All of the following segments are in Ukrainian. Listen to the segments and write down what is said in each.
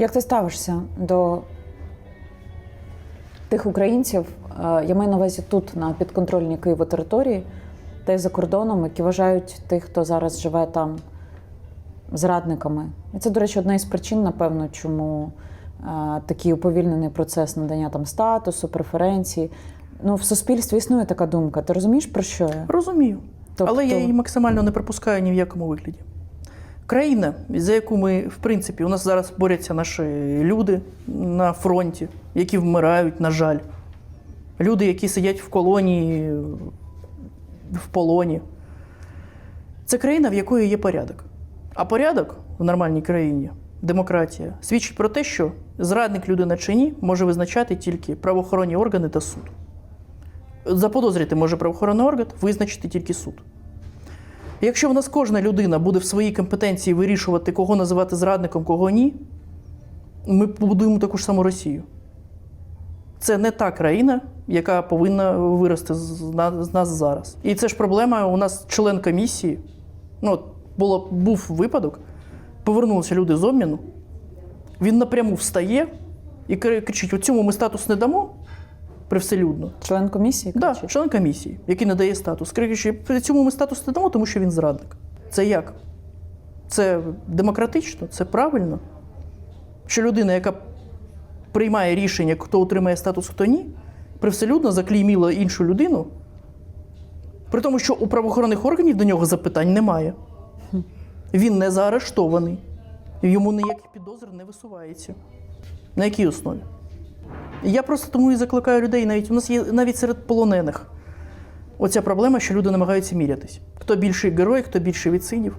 Як ти ставишся до тих українців, е, я маю на увазі тут, на підконтрольній Києву території, та й за кордоном, які вважають тих, хто зараз живе там зрадниками? І це, до речі, одна із причин, напевно, чому е, такий уповільнений процес надання там статусу, преференцій. Ну, в суспільстві існує така думка. Ти розумієш, про що я? Розумію. Тобто- Але я її максимально не пропускаю ні в якому вигляді. Країна, за яку ми, в принципі, у нас зараз борються наші люди на фронті, які вмирають, на жаль. Люди, які сидять в колонії, в полоні. Це країна, в якої є порядок. А порядок в нормальній країні, демократія, свідчить про те, що зрадник людина чи ні може визначати тільки правоохоронні органи та суд. Заподозрити може правоохоронний орган, визначити тільки суд. Якщо в нас кожна людина буде в своїй компетенції вирішувати, кого називати зрадником, кого ні, ми побудуємо таку ж саму Росію. Це не та країна, яка повинна вирости з нас зараз. І це ж проблема. У нас член комісії. Ну, було, був випадок, повернулися люди з обміну. Він напряму встає і кри- кричить: оцьому ми статус не дамо привселюдно. Член комісії? Да, член комісії, який надає статус. Кричить, при цьому ми статус не дамо, тому що він зрадник. Це як? Це демократично, це правильно. Що людина, яка приймає рішення, хто отримає статус, хто ні, привселюдно заклейміла іншу людину, при тому, що у правоохоронних органів до нього запитань немає. Він не заарештований. Йому ніяких підозр не висувається. На якій основі? Я просто тому і закликаю людей, навіть у нас є навіть серед полонених. Оця проблема, що люди намагаються мірятись. Хто більший герой, хто більше відсидів.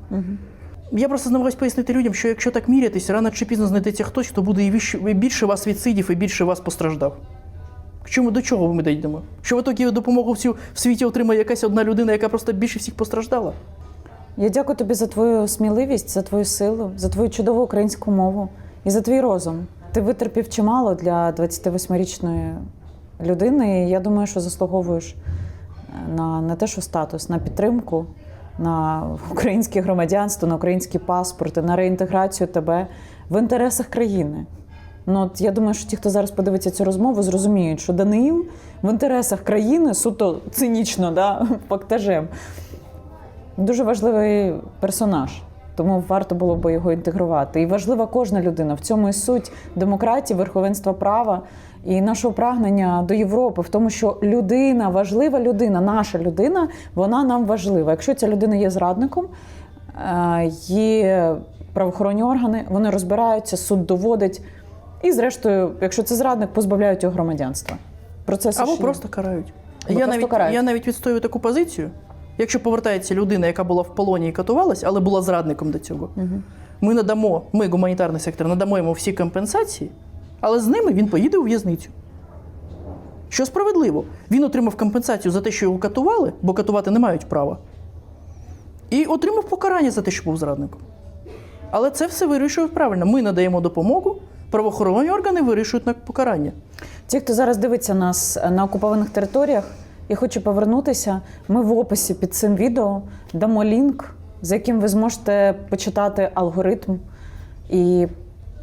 Я просто намагаюся пояснити людям, що якщо так мірятись, рано чи пізно знайдеться хтось, хто буде і більше вас відсидів і більше вас постраждав. Чому до чого ми дійдемо? Що в итогі допомогу всю в світі отримає якась одна людина, яка просто більше всіх постраждала? Я дякую тобі за твою сміливість, за твою силу, за твою чудову українську мову і за твій розум. Ти витерпів чимало для 28-річної людини. І я думаю, що заслуговуєш на не те, що статус, на підтримку, на українське громадянство, на українські паспорти, на реінтеграцію тебе в інтересах країни. Ну, от я думаю, що ті, хто зараз подивиться цю розмову, зрозуміють, що Даниїл в інтересах країни суто цинічно, да, фактажем, дуже важливий персонаж. Тому варто було би його інтегрувати. І важлива кожна людина. В цьому і суть демократії, верховенства права і нашого прагнення до Європи, в тому, що людина, важлива людина, наша людина, вона нам важлива. Якщо ця людина є зрадником, е, є правоохоронні органи, вони розбираються, суд доводить. І, зрештою, якщо це зрадник, позбавляють його громадянства. Процес Або ще просто карають. Або я, просто навіть, карають. я навіть відстоюю таку позицію. Якщо повертається людина, яка була в полоні і катувалась, але була зрадником до цього, ми надамо, ми, гуманітарний сектор, надамо йому всі компенсації, але з ними він поїде у в'язницю. Що справедливо, він отримав компенсацію за те, що його катували, бо катувати не мають права. І отримав покарання за те, що був зрадником. Але це все вирішують правильно. Ми надаємо допомогу, правоохоронні органи вирішують на покарання. Ті, хто зараз дивиться нас на окупованих територіях і хочу повернутися, ми в описі під цим відео дамо лінк, за яким ви зможете почитати алгоритм і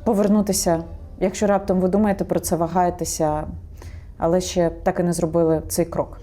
повернутися. Якщо раптом ви думаєте про це, вагаєтеся, але ще так і не зробили цей крок.